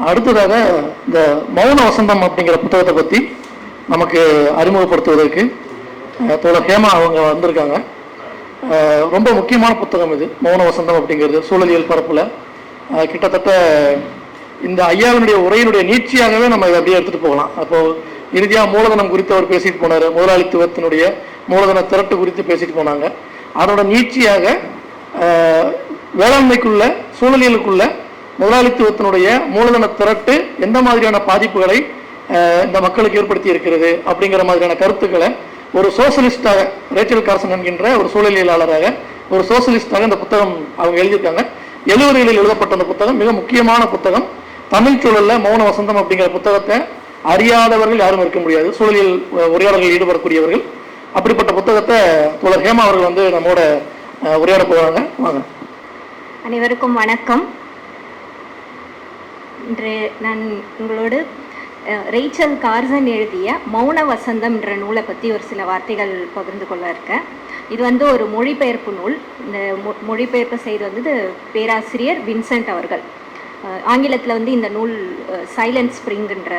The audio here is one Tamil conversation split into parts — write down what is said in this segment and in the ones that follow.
அடுத்ததாக இந்த மௌன வசந்தம் அப்படிங்கிற புத்தகத்தை பற்றி நமக்கு அறிமுகப்படுத்துவதற்கு தோழர் ஹேமா அவங்க வந்திருக்காங்க. ரொம்ப முக்கியமான புத்தகம் இது மௌன வசந்தம் அப்படிங்கிறது சூழலியல் பரப்பில். கிட்டத்தட்ட இந்த ஐயாவினுடைய உரையினுடைய நீட்சியாகவே நம்ம இதை அப்படியே எடுத்துகிட்டு போகலாம். அப்போது இறுதியாக மூலதனம் குறித்து அவர் பேசிட்டு போனார் முதலாளித்துவத்தினுடைய மூலதன திரட்டு குறித்து பேசிட்டு போனாங்க. அதோட நீட்சியாக வேளாண்மைக்குள்ள சூழலியலுக்குள்ள முதலாளித்துவத்தினுடைய மூலதன திரட்டு எந்த மாதிரியான பாதிப்புகளை இந்த மக்களுக்கு ஏற்படுத்தி இருக்கிறது அப்படிங்கிற மாதிரியான கருத்துக்களை ஒரு சோசியலிஸ்டாக ரேச்சல் கார்சன் என்கின்ற ஒரு சூழலியலாளராக ஒரு சோசியலிஸ்டாக இந்த புத்தகம் அவங்க எழுதியிருக்காங்க. எழுவர்களில் எழுதப்பட்ட அந்த புத்தகம் மிக முக்கியமான புத்தகம். தமிழ் சூழலில் மௌன வசந்தம் அப்படிங்கிற புத்தகத்தை அறியாதவர்கள் யாரும் இருக்க முடியாது. சூழலியல் அஹ், உரையாடல்களில் ஈடுபடக்கூடியவர்கள். அப்படிப்பட்ட புத்தகத்தை தோழர் ஹேமா அவர்கள் வந்து நம்மோட உரையாட போகிறாங்க வாங்க. அனைவருக்கும் வணக்கம். இன்று நான் உங்களோடு ரெய்ச்சல் கார்சன் எழுதிய மௌன வசந்தம் என்ற நூலை பற்றி ஒரு சில வார்த்தைகள் பகிர்ந்து கொள்ள இருக்கேன். இது வந்து ஒரு மொழிபெயர்ப்பு நூல். இந்த மொ- மொழிபெயர்ப்பு செய்து வந்து பேராசிரியர் வின்சென்ட் அவர்கள். ஆங்கிலத்தில் வந்து இந்த நூல் சைலண்ட் ஸ்ப்ரிங்குன்ற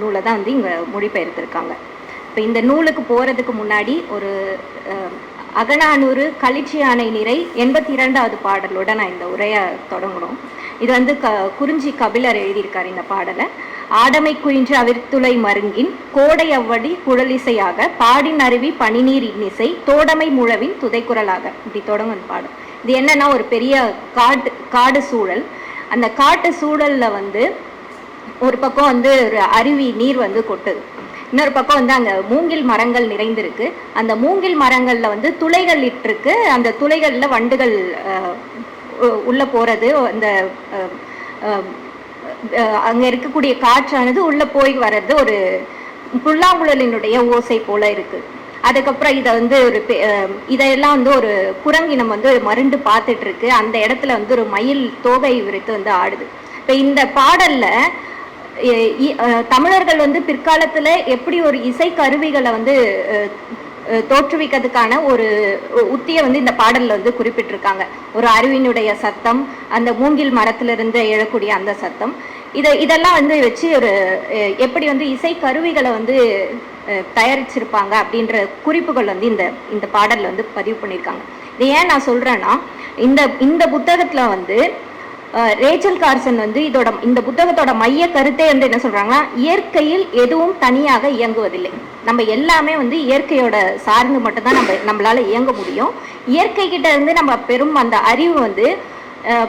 நூலை தான் வந்து இங்கே மொழிபெயர்த்திருக்காங்க. இப்போ இந்த நூலுக்கு போகிறதுக்கு முன்னாடி ஒரு அகநானூறு களிச்சி யானை நிறை எண்பத்தி இரண்டாவது பாடலோட நான் இந்த உரையை தொடங்கணும். இது வந்து க குறிஞ்சி கபிலர் எழுதியிருக்கார் இந்த பாடலை. ஆடமை குயின்று அவிர்த்துளை மருங்கின் கோடை அவ்வடி குழலிசையாக பாடின் அருவி பனிநீர் இன்னிசை தோடமை முழவின் துதைக்குரலாக. இப்படி தொடங்கும் இந்த இது என்னன்னா ஒரு பெரிய காட்டு காடு சூழல். அந்த காட்டு சூழலில் வந்து ஒரு பக்கம் வந்து ஒரு அருவி நீர் வந்து கொட்டுது. இன்னொரு பக்கம் வந்து அங்கே மூங்கில் மரங்கள் நிறைந்திருக்கு. அந்த மூங்கில் மரங்களில் வந்து துளைகள் இட்டிருக்கு. அந்த துளைகளில் வண்டுகள் உள்ள போறது அந்த அங்கே அங்க இருக்கக்கூடிய காற்றானது உள்ள போய் வர்றது ஒரு புல்லாங்குழலினுடைய ஓசை போல இருக்கு. அதுக்கப்புறம் இதை வந்து ஒரு பெ- இதெல்லாம் வந்து ஒரு குரங்கினம் வந்து மருண்டு பார்த்துட்டு இருக்கு அந்த இடத்துல வந்து ஒரு மயில் தோகை விரித்து வந்து ஆடுது. இப்போ இந்த பாடல்ல தமிழர்கள் வந்து பிற்காலத்துல எப்படி ஒரு இசை கருவிகளை வந்து தோற்றுவிக்கிறதுக்கான ஒரு உத்தியை வந்து இந்த பாடலில் வந்து குறிப்பிட்டிருக்காங்க. ஒரு அருவினுடைய சத்தம் அந்த மூங்கில் மரத்திலிருந்து எழக்கூடிய அந்த சத்தம். இதை இதெல்லாம் வந்து வச்சு ஒரு எப்படி வந்து இசை கருவிகளை வந்து தயாரிச்சிருப்பாங்க அப்படின்ற குறிப்புகள் வந்து இந்த இந்த பாடலில் வந்து பதிவு பண்ணியிருக்காங்க. இது ஏன் நான் சொல்கிறேன்னா இந்த இந்த புத்தகத்தில் வந்து ரேச்சல் கார்சன் வந்து இதோட இந்த புத்தகத்தோட மைய கருத்தே வந்து என்ன சொல்றாங்கன்னா இயற்கையில் எதுவும் தனியாக இயங்குவதில்லை. நம்ம எல்லாமே வந்து இயற்கையோட சார்ந்து மட்டும்தான் நம்ம நம்மளால இயங்க முடியும். இயற்கை கிட்ட இருந்து நம்ம பெரும் அந்த அறிவு வந்து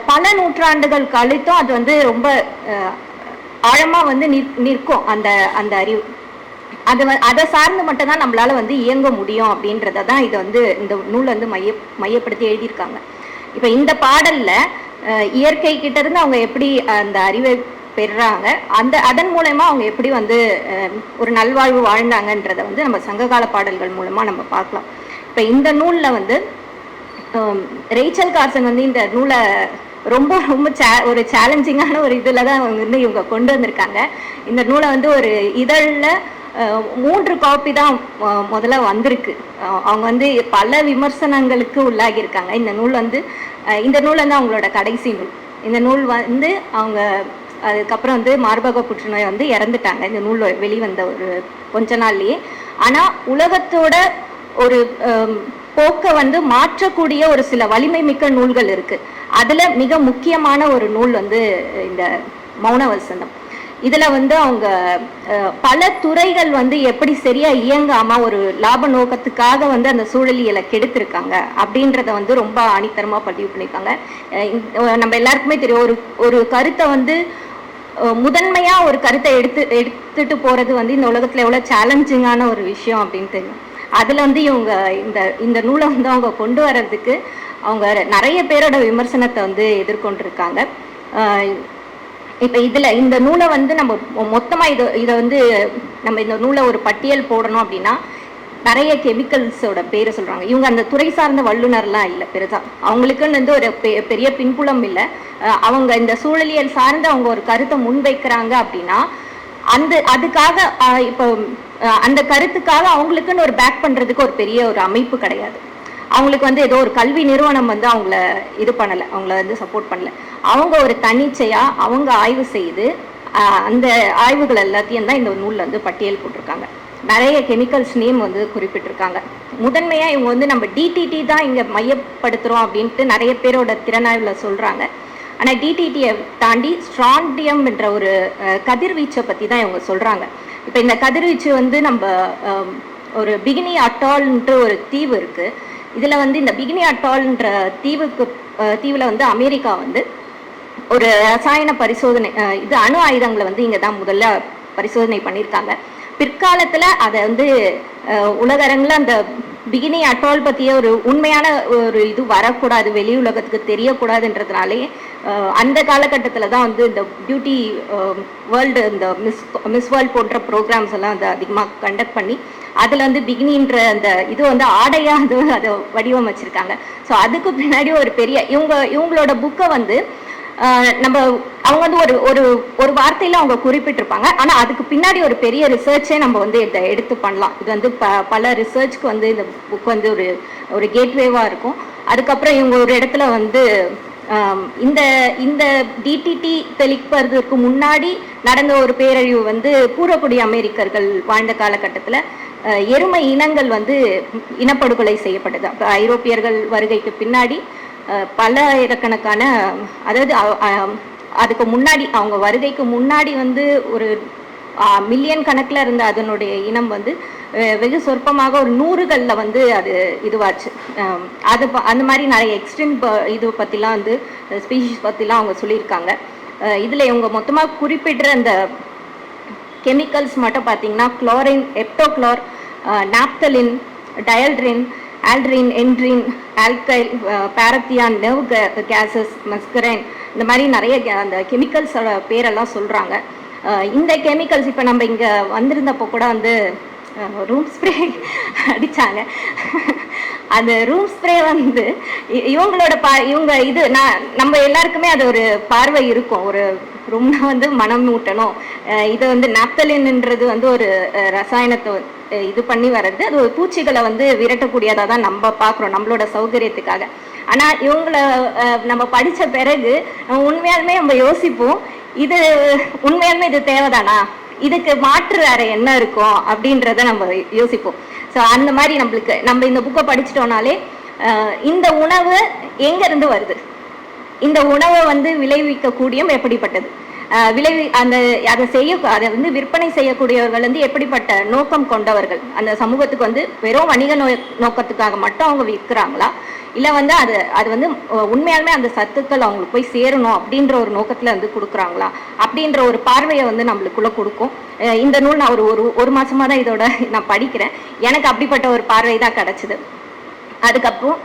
பல நூற்றாண்டுகள் கழித்தும் அது வந்து ரொம்ப ஆழமா வந்து நிற்- நிற்கும் அந்த அந்த அறிவு. அது வ- அதை சார்ந்து மட்டும்தான் நம்மளால வந்து இயங்க முடியும் அப்படின்றத தான் இதை வந்து இந்த நூல் வந்து மைய மையப்படுத்தி எழுதியிருக்காங்க. இப்போ இந்த பாடல்ல இயற்கை கிட்ட இருந்து அவங்க எப்படி அந்த அறிவை பெறுறாங்க அந்த அதன் மூலயமா அவங்க எப்படி வந்து ஒரு நல்வாழ்வு வாழ்ந்தாங்கன்றத வந்து நம்ம சங்ககால பாடல்கள் மூலமாக நம்ம பார்க்கலாம். இப்போ இந்த நூலில் வந்து ரேச்சல் கார்சன் வந்து இந்த நூலை ரொம்ப ரொம்ப சே ஒரு சேலஞ்சிங்கான ஒரு இதில் தான் அவங்க வந்து இவங்க கொண்டு வந்திருக்காங்க. இந்த நூலை வந்து ஒரு இதழில் மூன்று காப்பி தான் முதல்ல வந்திருக்கு. அவங்க வந்து பல விமர்சனங்களுக்கு உள்ளாகியிருக்காங்க. இந்த நூல் வந்து இந்த நூல் வந்து அவங்களோட கடைசி நூல். இந்த நூல் வந்து அவங்க அதுக்கப்புறம் வந்து மார்பக புற்றுநோய் வந்து இறந்துட்டாங்க. இந்த நூல் வெளிவந்த ஒரு கொஞ்ச நாள்லயே. ஆனா உலகத்தோட ஒரு போக்கை வந்து மாற்றக்கூடிய ஒரு சில வலிமை மிக்க நூல்கள் இருக்கு. அதுல மிக முக்கியமான ஒரு நூல் வந்து இந்த மௌன வசந்தம் இதில் வந்து அவங்க பல துறைகள் வந்து எப்படி சரியாக இயங்காமல் ஒரு லாப நோக்கத்துக்காக வந்து அந்த சூழலியலை கெடுத்திருக்காங்க அப்படின்றத வந்து ரொம்ப ஆணித்தரமா பதிவு பண்ணியிருக்காங்க. நம்ம எல்லாருக்குமே தெரியும். ஒரு ஒரு கருத்தை வந்து முதன்மையாக ஒரு கருத்தை எடுத்து எடுத்துட்டு போகிறது வந்து இந்த உலகத்தில் எவ்வளோ சேலஞ்சிங்கான ஒரு விஷயம் அப்படின்னு தெரியும். அதில் வந்து இவங்க இந்த இந்த நூலை வந்து அவங்க கொண்டு வர்றதுக்கு அவங்க நிறைய பேரோட விமர்சனத்தை வந்து எதிர்கொண்டிருக்காங்க. இப்ப இதுல இந்த நூலை வந்து நம்ம மொத்தமாக மொத்தமா இது இதை வந்து நம்ம இந்த நூலை ஒரு பட்டியல் போடணும் அப்படின்னா நிறைய கெமிக்கல்ஸோட பேரை சொல்றாங்க. இவங்க அந்த துறை சார்ந்த வல்லுனர்லாம் இல்லை பெருசா. அவங்களுக்குன்னு வந்து ஒரு பெ- பெரிய பின்புலம் இல்லை. அவங்க இந்த சூழலியல் சார்ந்து அவங்க ஒரு கருத்தை முன்வைக்கிறாங்க அப்படின்னா அந்த அதுக்காக இப்போ அந்த கருத்துக்காக அவங்களுக்குன்னு ஒரு பேக் பண்றதுக்கு ஒரு பெரிய ஒரு அமைப்பு கிடையாது. அவங்களுக்கு வந்து ஏதோ ஒரு கல்வி நிறுவனம் வந்து அவங்கள இது பண்ணலை அவங்கள வந்து சப்போர்ட் பண்ணல. அவங்க ஒரு தன்னிச்சையாக அவங்க ஆய்வு செய்து அந்த ஆய்வுகள் எல்லாத்தையும் தான் இந்த நூலில் வந்து பட்டியல் போட்டிருக்காங்க. நிறைய கெமிக்கல்ஸ் நேம் வந்து குறிப்பிட்டிருக்காங்க. முதன்மையாக இவங்க வந்து நம்ம டிடிடி தான் இங்கே மையப்படுத்துகிறோம் அப்படின்ட்டு நிறைய பேரோட திறனாய்வில் சொல்கிறாங்க ஆனால் டிடிடியை தாண்டி ஸ்ட்ராண்டியம் என்ற ஒரு கதிர்வீச்சை பற்றி தான் இவங்க சொல்கிறாங்க இப்போ இந்த கதிர்வீச்சு வந்து நம்ம ஒரு பிகினி அட்டால்ன்ட்டு ஒரு தீவு இருக்குது இதில் வந்து இந்த பிகினி அட்டால்ன்ற தீவுக்கு தீவில் வந்து அமெரிக்கா வந்து ஒரு ரசாயன பரிசோதனை இது அணு ஆயுதங்களை வந்து இங்கே தான் முதல்ல பரிசோதனை பண்ணியிருக்காங்க பிற்காலத்தில் அதை வந்து உலகரங்கில் உலக அந்த பிகினி அட்டால் பற்றிய ஒரு உண்மையான ஒரு இது வரக்கூடாது வெளி உலகத்துக்கு தெரியக்கூடாதுன்றதுனாலே அந்த காலகட்டத்தில் தான் வந்து இந்த பியூட்டி வேர்ல்டு இந்த மிஸ் மிஸ் வேர்ல்டு போன்ற ப்ரோக்ராம்ஸ் எல்லாம் அதை அதிகமாக கண்டக்ட் பண்ணி அதில் வந்து பிகினின்ற அந்த இது வந்து ஆடையாக அது அதை வடிவமைச்சிருக்காங்க ஸோ அதுக்கு பின்னாடி ஒரு பெரிய இவங்க இவங்களோட புக்கை வந்து நம்ம அவங்க வந்து ஒரு ஒரு ஒரு வார்த்தையில அவங்க குறிப்பிட்டிருப்பாங்க. ஆனா அதுக்கு பின்னாடி ஒரு பெரிய ரிசர்ச்சே நம்ம வந்து இதை எடுத்து பண்ணலாம். இது வந்து ப பல ரிசர்ச்க்கு வந்து இந்த புக் வந்து ஒரு ஒரு கேட்வேவா இருக்கும். அதுக்கப்புறம் இவங்க ஒரு இடத்துல வந்து இந்த இந்த டிடிடி தெளிப்பதற்கு முன்னாடி நடந்த ஒரு பேரழிவு வந்து பூரக்குடி அமெரிக்கர்கள் வாழ்ந்த காலகட்டத்தில் எருமை இனங்கள் வந்து இனப்படுகொலை செய்யப்பட்டது. அப்போ ஐரோப்பியர்கள் வருகைக்கு பின்னாடி பல ஆயிரக்கணக்கான அதாவது அதுக்கு முன்னாடி அவங்க வருகைக்கு முன்னாடி வந்து ஒரு மில்லியன் கணக்கில் இருந்த அதனுடைய இனம் வந்து வெகு சொற்பமாக ஒரு நூறுகளில் வந்து அது இதுவாச்சு. அது அந்த மாதிரி நிறைய எக்ஸ்ட்ரீம் இது பற்றிலாம் வந்து ஸ்பீஷிஸ் பற்றிலாம் அவங்க சொல்லியிருக்காங்க. இதில் இவங்க மொத்தமாக குறிப்பிடுற அந்த கெமிக்கல்ஸ் மட்டும் பார்த்தீங்கன்னா chlorine heptachlor naphthalene dieldrin aldrin endrin alkyl parathion nerve gases muscarine இந்த மாதிரி நிறைய அந்த கெமிக்கல்ஸோட பேரெல்லாம் சொல்கிறாங்க இந்த கெமிக்கல்ஸ் இப்போ நம்ம இங்கே வந்திருந்தப்போ கூட வந்து ரூம் ஸ்ப்ரே அடித்தாங்க அந்த ரூம் ஸ்ப்ரே வந்து இ- இவங்களோட பா இவங்க இது நான் நம்ம எல்லாருக்குமே அது ஒரு பார்வை இருக்கும். ஒரு ரொம்ப வந்து மனம் ஊட்டணும். இது வந்து நாப்தலின்ன்றது வந்து ஒரு ரசாயனத்தை இது பண்ணி வர்றது. அது ஒரு பூச்சிகளை வந்து விரட்டக்கூடியதாக தான் நம்ம பார்க்குறோம் நம்மளோட சௌகரியத்துக்காக. ஆனால் இவங்கள நம்ம படித்த பிறகு உண்மையாலுமே நம்ம யோசிப்போம் இது உண்மையாலுமே இது தேவைதானா? இதுக்கு மாற்று வேற என்ன இருக்கும்? அப்படின்றத நம்ம யோசிப்போம். ஸோ அந்த மாதிரி நம்மளுக்கு நம்ம இந்த புக்கை படிச்சிட்டோம்னாலே இந்த உணவு எங்கேருந்து வருது? இந்த உணவை வந்து விளைவிக்கக்கூடியும் எப்படிப்பட்டது? விளைவி அந்த அதை செய்ய அதை வந்து விற்பனை செய்யக்கூடியவர்கள் வந்து எப்படிப்பட்ட நோக்கம் கொண்டவர்கள்? அந்த சமூகத்துக்கு வந்து வெறும் வணிக நோய் நோக்கத்துக்காக மட்டும் அவங்க விற்கிறாங்களா? இல்லை வந்து அது அது வந்து உண்மையாலுமே அந்த சத்துக்கள் அவங்களுக்கு போய் சேரணும் அப்படின்ற ஒரு நோக்கத்தில் வந்து கொடுக்குறாங்களா? அப்படின்ற ஒரு பார்வையை வந்து நம்மளுக்குள்ளே கொடுக்கும். இந்த நூல் நான் ஒரு ஒரு ஒரு மாதமாக தான் இதோட நான் படிக்கிறேன். எனக்கு அப்படிப்பட்ட ஒரு பார்வை தான் கிடைச்சிது. அதுக்கப்புறம்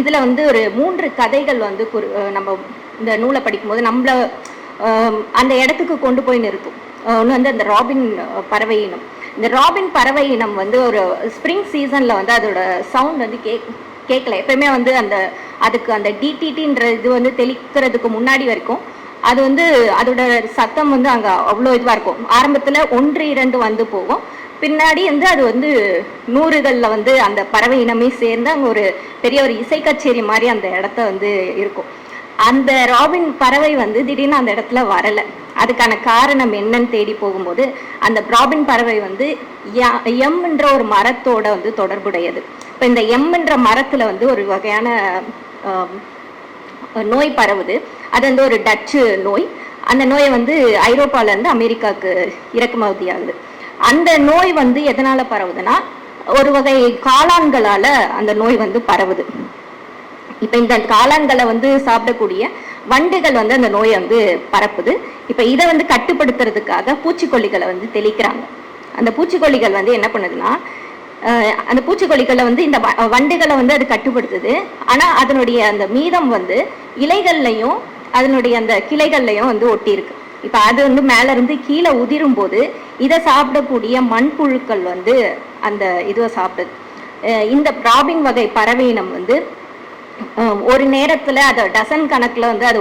இதில் வந்து ஒரு மூன்று கதைகள் வந்து நம்ம இந்த நூலை படிக்கும்போது நம்மள அந்த இடத்துக்கு கொண்டு போய் நிறுத்தும். ஒன்று வந்து அந்த ராபின் பறவை இனம். இந்த ராபின் பறவை இனம் வந்து ஒரு ஸ்ப்ரிங் சீசனில் வந்து அதோட சவுண்ட் வந்து கேக் கேட்கல எப்பயுமே வந்து அந்த அதுக்கு அந்த டிடிடின்ற இது வந்து தெளிக்கிறதுக்கு முன்னாடி வரைக்கும் அது வந்து அதோட சத்தம் வந்து அங்கே அவ்வளோ இதுவாக இருக்கும். ஆரம்பத்தில் ஒன்று இரண்டு வந்து போகும். பின்னாடி வந்து அது வந்து நூறுகளில் வந்து அந்த பறவை இனமே சேர்ந்து அங்கே ஒரு பெரிய ஒரு இசை கச்சேரி மாதிரி அந்த இடத்த வந்து இருக்கும். அந்த ராபின் பறவை வந்து திடீர்னு அந்த இடத்துல வரலை. அதுக்கான காரணம் என்னன்னு தேடி போகும்போது அந்த ராபின் பறவை வந்து எம்ன்ற ஒரு மரத்தோட வந்து தொடர்புடையது. இப்போ இந்த எம்ன்ற மரத்துல வந்து ஒரு வகையான நோய் பரவுது. அது வந்து ஒரு டச்சு நோய். அந்த நோயை வந்து ஐரோப்பால இருந்து அமெரிக்காவுக்கு இறக்குமதி ஆகுது அந்த நோய் வந்து எதனால பரவுதுன்னா ஒரு வகை காளான்களால அந்த நோய் வந்து பரவுது. இப்போ இந்த காளான்களை வந்து சாப்பிடக்கூடிய வண்டுகள் வந்து அந்த நோயை வந்து பரப்புது. இப்போ இதை வந்து கட்டுப்படுத்துறதுக்காக பூச்சிக்கொல்லிகளை வந்து தெளிக்கிறாங்க. அந்த பூச்சிக்கொல்லிகள் வந்து என்ன பண்ணுதுன்னா அந்த பூச்சிக்கொல்லிகளை வந்து இந்த வ- வண்டுகளை வந்து அது கட்டுப்படுத்துது. ஆனால் அதனுடைய அந்த மீதம் வந்து இலைகள்லையும் அதனுடைய அந்த கிளைகள்லையும் வந்து ஒட்டியிருக்கு. இப்போ அது வந்து மேலேருந்து கீழே உதிரும் போது இதை சாப்பிடக்கூடிய மண்புழுக்கள் வந்து அந்த இதுவை சாப்பிடுது. இந்த ராபின் வகை பறவை இனம் வந்து ஒரு நேரத்தில் அதை டசன் கணக்கில் வந்து அது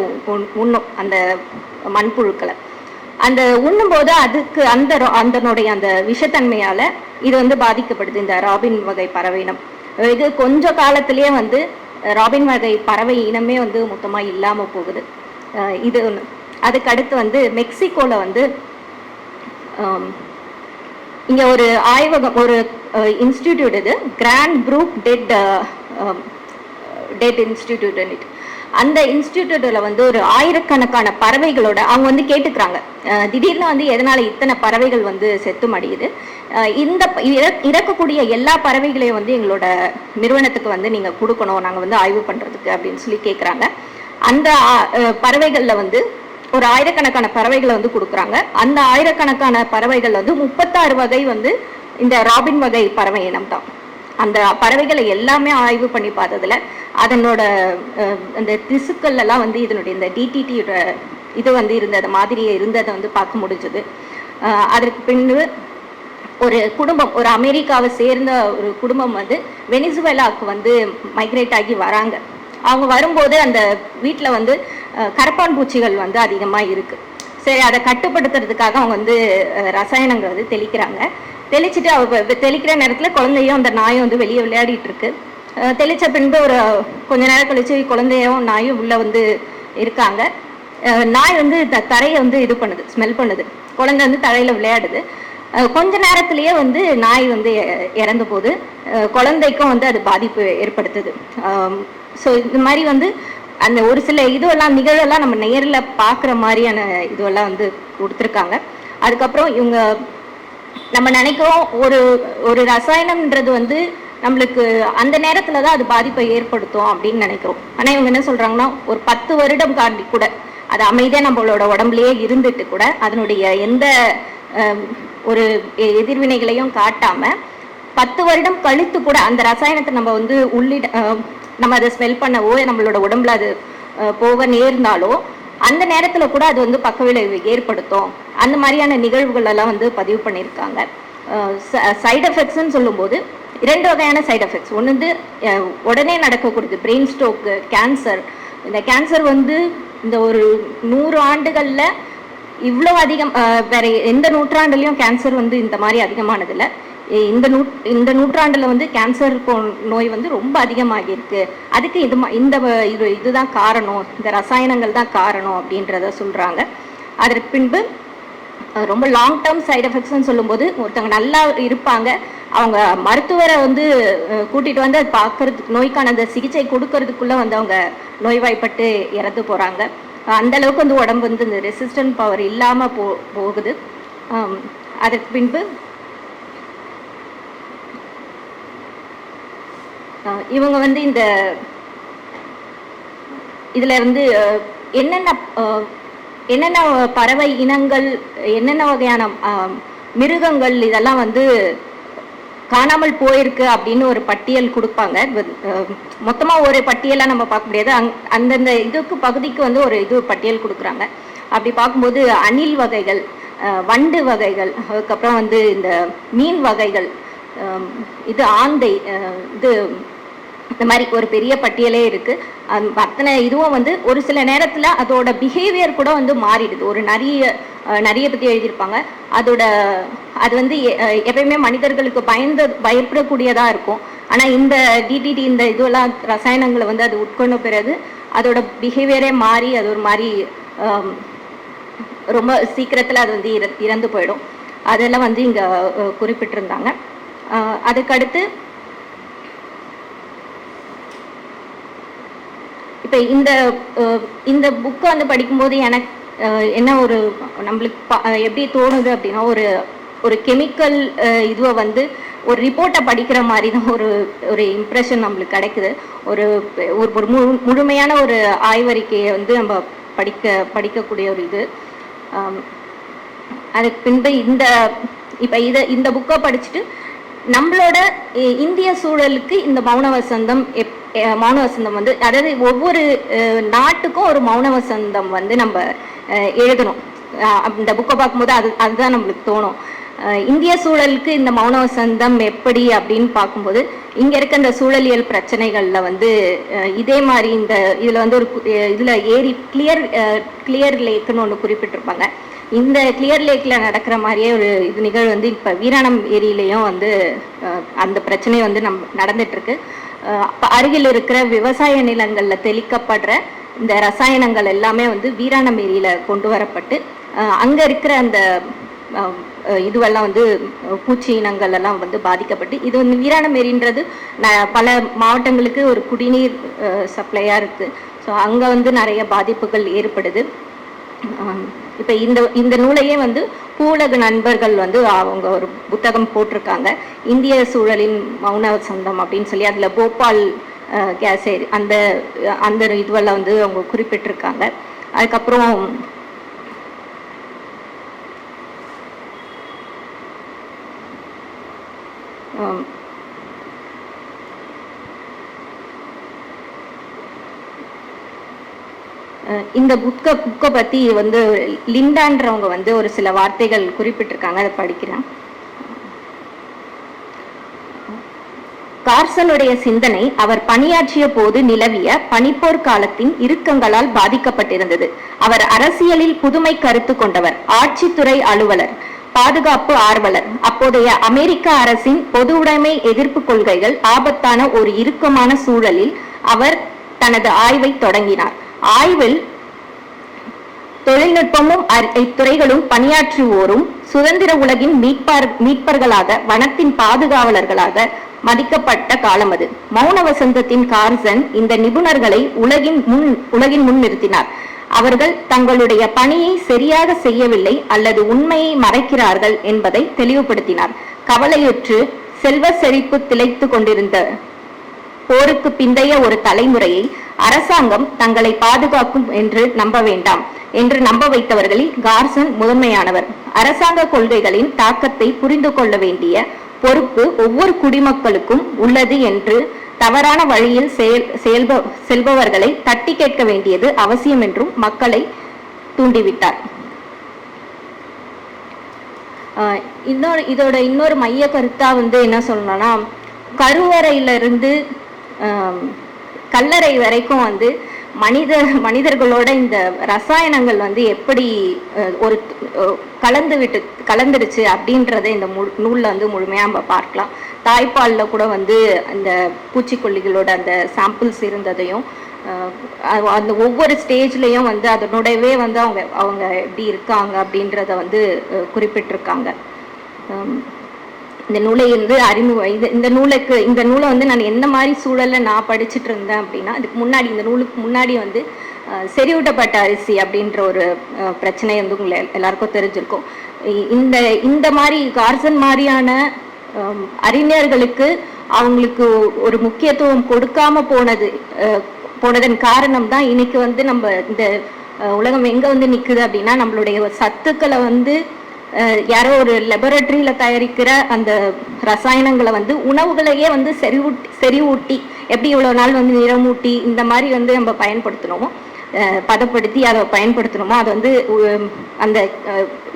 உண்ணும் அந்த மண்புழுக்களை. அந்த உண்ணும்போது அதுக்கு அந்த ரா- அதனுடைய அந்த விஷத்தன்மையால் இது வந்து பாதிக்கப்படுது இந்த ராபின் வகை பறவை இனம் இது கொஞ்ச காலத்திலேயே வந்து ராபின் வகை பறவை இனமே வந்து மொத்தமாக இல்லாமல் போகுது. இது ஒன்று அதுக்கு அடுத்து வந்து மெக்சிகோவில் வந்து இங்கே ஒரு ஆய்வகம் ஒரு இன்ஸ்டிடியூட் இது கிராண்ட் ப்ரூக் டெட் டேட் இன்ஸ்டிடியூட்னு அந்த இன்ஸ்டிடியூட்டில் வந்து ஒரு ஆயிரக்கணக்கான பறவைகளோட அவங்க வந்து கேட்டுக்கிறாங்க. திடீர்னு வந்து எதனால் இத்தனை பறவைகள் வந்து செத்து மடியுது? இந்த இறக்- இறக்கக்கூடிய எல்லா பறவைகளையும் வந்து எங்களோட நிறுவனத்துக்கு வந்து நீங்கள் கொடுக்கணும். நாங்கள் வந்து ஆய்வு பண்ணுறதுக்கு அப்படின்னு சொல்லி கேட்குறாங்க அந்த பறவைகளில் வந்து ஒரு ஆயிரக்கணக்கான பறவைகளை வந்து கொடுக்குறாங்க. அந்த ஆயிரக்கணக்கான பறவைகள் வந்து முப்பத்தாறு வகை வந்து இந்த ராபின் வகை பறவை இனம் தான் அந்த பறவைகளை எல்லாமே ஆய்வு பண்ணி பார்த்ததில் அதனோட அந்த திசுக்கள் எல்லாம் வந்து இதனுடைய இந்த டிடிடியோட இது வந்து இருந்தது மாதிரியே இருந்ததை வந்து பார்க்க முடிஞ்சது. அதற்கு பின்பு ஒரு குடும்பம் ஒரு அமெரிக்காவை சேர்ந்த ஒரு குடும்பம் வந்து வெனிசுவேலாவுக்கு வந்து மைக்ரேட் ஆகி வராங்க. அவங்க வரும்போது அந்த வீட்டில் வந்து கரப்பான் பூச்சிகள் வந்து அதிகமாக இருக்குது சரி அதை கட்டுப்படுத்துறதுக்காக அவங்க வந்து ரசாயனங்கள் வந்து தெளிக்கிறாங்க. தெளிச்சுட்டு அவ தெளிக்கிற நேரத்தில் குழந்தையும் அந்த நாயும் வந்து வெளியே விளையாடிட்டு இருக்கு. தெளித்த தெளிச்ச பின்பு ஒரு கொஞ்ச நேரம் கழித்து குழந்தையும் நாயும் உள்ளே வந்து இருக்காங்க. நாய் வந்து த- தரையை வந்து இது பண்ணுது ஸ்மெல் பண்ணுது. குழந்தை வந்து தரையில் விளையாடுது. கொஞ்ச நேரத்திலேயே வந்து நாய் வந்து இறந்த போது குழந்தைக்கும் வந்து அது பாதிப்பு ஏற்படுத்துது. ஸோ இந்த மாதிரி வந்து அந்த ஒரு சில இதுவெல்லாம் நிகழ்வெல்லாம் நம்ம நேரில் பார்க்குற மாதிரியான இதுவெல்லாம் வந்து கொடுத்துருக்காங்க. அதுக்கப்புறம் இவங்க நம்ம நினைக்கிறோம் ஒரு ஒரு ரசாயனம்ன்றது வந்து நம்மளுக்கு அந்த நேரத்துல தான் அது பாதிப்பை ஏற்படுத்தும் அப்படின்னு நினைக்கிறோம். ஆனா இவங்க என்ன சொல்றாங்கன்னா ஒரு பத்து வருடம் காண்டி கூட அது அமைதியா நம்மளோட உடம்புலயே இருந்துட்டு கூட அதனுடைய எந்த ஒரு எதிர்வினைகளையும் காட்டாம பத்து வருடம் கழித்து கூட அந்த ரசாயனத்தை நம்ம வந்து உள்ளிட நம்ம அதை ஸ்மெல் பண்ணவோ நம்மளோட உடம்புல அது போக நேர்ந்தாலோ அந்த நேரத்துல கூட அது வந்து பக்க விளைவு ஏற்படுத்தும். அந்த மாதிரியான நிகழ்வுகள் எல்லாம் வந்து பதிவு பண்ணியிருக்காங்க. சைடு எஃபெக்ட்ஸ்ன்னு சொல்லும்போது இரண்டு வகையான சைட் எஃபெக்ட்ஸ் ஒன்று வந்து உடனே நடக்கக்கூடியது பிரெயின் ஸ்ட்ரோக்கு கேன்சர் இந்த கேன்சர் வந்து இந்த ஒரு நூறு ஆண்டுகளில் இவ்வளோ அதிகம் வேற எந்த நூற்றாண்டுலையும் கேன்சர் வந்து இந்த மாதிரி அதிகமானதில்லை. இந்த நூ இந்த நூற்றாண்டில் வந்து கேன்சர் போ- நோய் வந்து ரொம்ப அதிகமாகி இருக்கு அதுக்கு இது ம- இந்த வ- இது இதுதான் காரணம். இந்த ரசாயனங்கள் தான் காரணம் அப்படின்றத சொல்கிறாங்க அதற்கு பின்பு ரொம்ப லாங் டேர்ம் சைடு எஃபெக்ட்ஸ்னு சொல்லும்போது ஒருத்தவங்க நல்லா இருப்பாங்க. அவங்க மருத்துவரை வந்து கூட்டிகிட்டு கூட்டிட்டு வந்து அது பார்க்கறதுக்கு நோய்க்கான அந்த சிகிச்சை கொடுக்கறதுக்குள்ள வந்து அவங்க நோய்வாய்ப்பட்டு இறந்து போறாங்க. அந்த அளவுக்கு வந்து உடம்பு வந்து இந்த ரெசிஸ்டன்ட் பவர் இல்லாம போ போகுது. ஆம், அதற்கு பின்பு இவங்க வந்து இந்த இதுல இருந்து என்னென்ன என்னென்ன பறவை இனங்கள் என்னென்ன வகையான மிருகங்கள் இதெல்லாம் வந்து காணாமல் போயிருக்கு அப்படின்னு ஒரு பட்டியல் கொடுப்பாங்க. மொத்தமாக ஒரு பட்டியலாக நம்ம பார்க்க முடியாது. அங்- அந்தந்த இதுக்கு பகுதிக்கு வந்து ஒரு இது பட்டியல் கொடுக்குறாங்க. அப்படி பார்க்கும்போது அணில் வகைகள் வண்டு வகைகள் அதுக்கப்புறம் வந்து இந்த மீன் வகைகள் இது ஆந்தை இது இந்த மாதிரி ஒரு பெரிய பட்டியலே இருக்கு. அத்தனை இதுவும் வந்து ஒரு சில நேரத்துல அதோட பிஹேவியர் கூட வந்து மாறிடுது. ஒரு நிறைய நிறைய பத்தி எழுதியிருப்பாங்க. அதோட அது வந்து எ- எப்பயுமே மனிதர்களுக்கு பயந்து பயப்படக்கூடியதா இருக்கும். ஆனா இந்த டிடிடி இந்த இதுவெல்லாம் ரசாயனங்களை வந்து அது உட்கொண்ட பிறகு அதோட பிஹேவியரே மாறி அது ஒரு மாதிரி ரொம்ப சீக்கிரத்துல அது வந்து இற- இறந்து போயிடும். அதெல்லாம் வந்து இங்க குறிப்பிட்டிருந்தாங்க. அதுக்கடுத்து இப்போ இந்த இந்த புக்கை வந்து படிக்கும்போது எனக்கு என்ன ஒரு நம்மளுக்கு எப்படி தோணுது அப்படின்னா ஒரு ஒரு கெமிக்கல் இதுவை வந்து ஒரு ரிப்போர்ட்டை படிக்கிற மாதிரி தான் ஒரு ஒரு இம்ப்ரெஷன் நம்மளுக்கு கிடைக்குது. ஒரு ஒரு ஒரு முழு- முழுமையான ஒரு ஆய்வறிக்கையை வந்து நம்ம படிக்க படிக்கக்கூடிய ஒரு இது. அதுக்கு பின்பு இந்த இப்போ இதை இந்த புக்கை படிச்சுட்டு நம்மளோட இந்திய சூழலுக்கு இந்த மௌன வசந்தம் எப் மௌன வசந்தம் வந்து அதாவது ஒவ்வொரு நாட்டுக்கும் ஒரு மௌன வசந்தம் வந்து நம்ம அஹ், எழுதணும். இந்த புக்கை பார்க்கும்போது அது அதுதான் நம்மளுக்கு தோணும். இந்திய சூழலுக்கு இந்த மௌன வசந்தம் எப்படி அப்படின்னு பார்க்கும்போது இங்கே இருக்க இந்த சூழலியல் பிரச்சனைகள்ல வந்து இதே மாதிரி இந்த இதில் வந்து ஒரு இதில் ஏறி ஏரி கிளியர் கிளியர் லேக்குன்னு ஒன்று குறிப்பிட்டிருப்பாங்க. இந்த கிளியர் லேக்ல நடக்கிற மாதிரியே ஒரு இது நிகழ்வு வந்து இப்போ வீராணம் ஏரியிலையும் வந்து அந்த பிரச்சனை வந்து நம் நடந்துட்டு இருக்கு அருகில் இருக்கிற விவசாய நிலங்கள்ல தெளிக்கப்படுற இந்த ரசாயனங்கள் எல்லாமே வந்து வீராணம் ஏரியில கொண்டு வரப்பட்டு அங்கே அங்க இருக்கிற அந்த இதுவெல்லாம் வந்து பூச்சி இனங்கள் எல்லாம் வந்து பாதிக்கப்பட்டு இது வந்து வீராணம் ஏரின்றது ந- பல மாவட்டங்களுக்கு ஒரு குடிநீர் சப்ளையா இருக்கு. ஸோ அங்க வந்து நிறைய பாதிப்புகள் ஏற்படுது. இப்போ இந்த இந்த நூலையே வந்து பூலக நண்பர்கள் வந்து அவங்க ஒரு புத்தகம் போட்டிருக்காங்க. இந்திய சூழலின் மௌன சொந்தம் அப்படின்னு சொல்லி அதில் போபால் அஹ், அந்த அந்த இதுவெல்லாம் வந்து அவங்க குறிப்பிட்டிருக்காங்க. அதுக்கப்புறம் um, இந்த புக்கை புக்கை பற்றி வந்து லிண்டான்றவங்க வந்து ஒரு சில வார்த்தைகள் குறிப்பிட்டிருக்காங்க அதை படிக்கிறேன். கார்சனுடைய சிந்தனை அவர் பணியாற்றிய போது நிலவிய பனிப்போர் காலத்தின் இறுக்கங்களால் பாதிக்கப்பட்டிருந்தது. அவர் அரசியலில் புதுமை கருத்து கொண்டவர் ஆட்சித்துறை அலுவலர் பாதுகாப்பு ஆர்வலர். அப்போதைய அமெரிக்க அரசின் பொது உடைமை எதிர்ப்பு கொள்கைகள் ஆபத்தான ஒரு இறுக்கமான சூழலில் அவர் தனது ஆய்வை தொடங்கினார். ஆய்வில் தொழில்நுட்பமும் இத்துறைகளும் பணியாற்றுவோரும் சுதந்திர உலகின் மீட்பார் மீட்பர்களாக வனத்தின் பாதுகாவலர்களாக மதிக்கப்பட்ட காலம் அது. மௌன வசந்தத்தின் கார்சன் இந்த நிபுணர்களை உலகின் முன் உலகின் முன் நிறுத்தினார். அவர்கள் தங்களுடைய பணியை சரியாக செய்யவில்லை அல்லது உண்மையை மறைக்கிறார்கள் என்பதை தெளிவுபடுத்தினார். கவலையுற்று செல்வ செழிப்பு திளைத்து கொண்டிருந்த போருக்கு பிந்தைய ஒரு தலைமுறையை அரசாங்கம் தங்களை பாதுகாக்கும் என்று நம்ப வேண்டாம் என்று நம்ப வைத்தவர்களில் கார்சன் முதன்மையானவர். அரசாங்க கொள்கைகளின் தாக்கத்தை புரிந்து கொள்ள வேண்டிய பொறுப்பு ஒவ்வொரு குடிமக்களுக்கும் உள்ளது என்று தவறான வழியில் செயல் செயல்ப செல்பவர்களை தட்டி கேட்க வேண்டியது அவசியம் என்றும் மக்களை தூண்டிவிட்டார். ஆஹ் இன்னொரு இதோட இன்னொரு மைய கருத்தா வந்து என்ன சொல்லணும்னா கருவறையிலிருந்து கல்லறை வரைக்கும் வந்து மனித மனிதர்களோட இந்த ரசாயனங்கள் வந்து எப்படி ஒரு கலந்து விட்டு கலந்துருச்சு அப்படின்றத இந்த மு நூலில் வந்து முழுமையாக நம்ம பார்க்கலாம். தாய்ப்பாலில் கூட வந்து அந்த பூச்சிக்கொல்லிகளோட அந்த சாம்பிள்ஸ் இருந்ததையும் அது- அந்த ஒவ்வொரு ஸ்டேஜ்லேயும் வந்து அதனுடையவே வந்து அவங்க அவங்க எப்படி இருக்காங்க அப்படின்றத வந்து குறிப்பிட்டிருக்காங்க. இந்த நூலை வந்து அறிமுக இது இந்த நூலுக்கு இந்த நூலை வந்து நான் எந்த மாதிரி சூழலில் நான் படிச்சுட்டு இருந்தேன் அப்படின்னா அதுக்கு முன்னாடி இந்த நூலுக்கு முன்னாடி வந்து செறிவூட்டப்பட்ட அரிசி அப்படின்ற ஒரு பிரச்சனை வந்து உங்களை எல்லாருக்கும் தெரிஞ்சிருக்கும். இந்த இந்த மாதிரி கார்சன் மாதிரியான அறிஞர்களுக்கு அவங்களுக்கு ஒரு முக்கியத்துவம் கொடுக்காம போனது போனதன் காரணம் தான் இன்னைக்கு வந்து நம்ம இந்த உலகம் எங்கே வந்து நிற்குது அப்படின்னா நம்மளுடைய சத்துக்களை வந்து யாரோ ஒரு லெபரட்டரியில் தயாரிக்கிற அந்த ரசாயனங்களை வந்து உணவுகளையே வந்து செறிவூட்டி செறிவூட்டி எப்படி இவ்வளோ நாள் வந்து நிறமூட்டி இந்த மாதிரி வந்து நம்ம பயன்படுத்தணுமோ பதப்படுத்தி அதை பயன்படுத்தணுமோ அது வந்து அந்த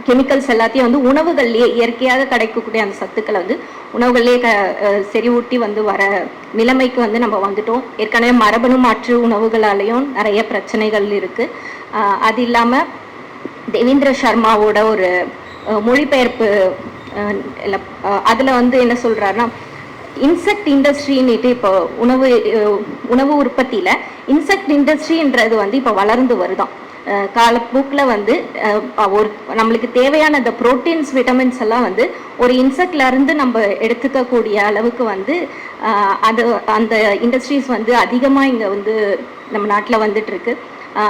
கெமிக்கல்ஸ் எல்லாத்தையும் வந்து உணவுகள்லேயே இயற்கையாக கிடைக்கக்கூடிய அந்த சத்துக்களை வந்து உணவுகள்லேயே க செறிவூட்டி வந்து வர நிலைமைக்கு வந்து நம்ம வந்துட்டோம். ஏற்கனவே மரபணு மாற்று உணவுகளாலேயும் நிறைய பிரச்சனைகள் இருக்குது அது இல்லாமல் தேவேந்திர சர்மாவோட ஒரு மொழிபெயர்ப்பு அதில் வந்து என்ன சொல்கிறாருன்னா இன்செக்ட் இண்டஸ்ட்ரின்னுட்டு இப்போ உணவு உணவு உற்பத்தியில் இன்செக்ட் இண்டஸ்ட்ரின்றது வந்து இப்போ வளர்ந்து வருதான். காலப்போக்கில் வந்து ஒரு நம்மளுக்கு தேவையான அந்த புரோட்டீன்ஸ் விட்டமின்ஸ் எல்லாம் வந்து ஒரு இன்செக்ட்லேருந்து நம்ம எடுத்துக்கக்கூடிய அளவுக்கு வந்து அது அந்த இண்டஸ்ட்ரீஸ் வந்து அதிகமாக இங்கே வந்து நம்ம நாட்டில் வந்துட்டு இருக்கு.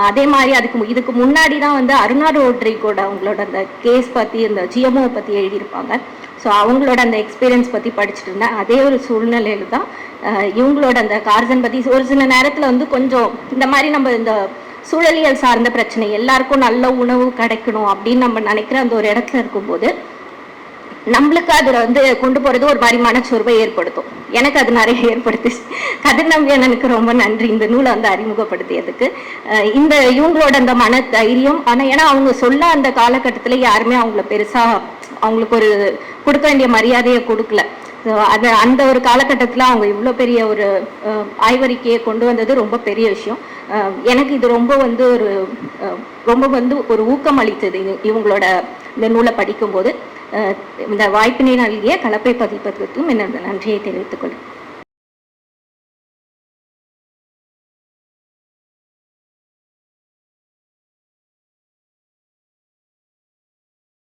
அதே மாதிரி அதுக்கு மு- இதுக்கு முன்னாடி தான் வந்து அருணா ரோட்ரிகோட அவங்களோட அந்த கேஸ் பற்றி இந்த ஜிஎம்ஓ பற்றி எழுதியிருப்பாங்க. ஸோ அவங்களோட அந்த எக்ஸ்பீரியன்ஸ் பற்றி படிச்சுட்டு இருந்தேன். அதே ஒரு சூழ்நிலையில தான் இவங்களோட அந்த கார்சன் பற்றி ஒரு சில நேரத்தில் வந்து கொஞ்சம் இந்த மாதிரி நம்ம இந்த சூழலியல் சார்ந்த பிரச்சனை எல்லாருக்கும் நல்ல உணவு கிடைக்கணும் அப்படின்னு நம்ம நினைக்கிற அந்த ஒரு இடத்துல இருக்கும்போது நம்மளுக்கு அதில் வந்து கொண்டு போகிறது ஒரு மாதிரி மனச்சோர்வை ஏற்படுத்தும். எனக்கு அது நிறைய ஏற்படுத்துச்சு கதிர்நம்பியனனுக்கு ரொம்ப நன்றி. இந்த நூலை வந்து அறிமுகப்படுத்தியதுக்கு. இந்த இவங்களோட அந்த மன தைரியம் ஆனால் ஏன்னா அவங்க சொல்ல அந்த காலகட்டத்தில் யாருமே அவங்கள பெருசாக அவங்களுக்கு ஒரு கொடுக்க வேண்டிய மரியாதையை கொடுக்கல. அது அந்த ஒரு காலகட்டத்தில் அவங்க இவ்வளோ பெரிய ஒரு ஆய்வறிக்கையை கொண்டு வந்தது ரொம்ப பெரிய விஷயம். எனக்கு இது ரொம்ப வந்து ஒரு ரொம்ப வந்து ஒரு ஊக்கம் அளித்தது இவங்களோட இந்த நூலை படிக்கும்போது. இந்த வாய்ப்பினை நல்கிய கலப்பை பதிப்பதற்கும் எனது நன்றியை தெரிவித்துக் கொள்கிறேன்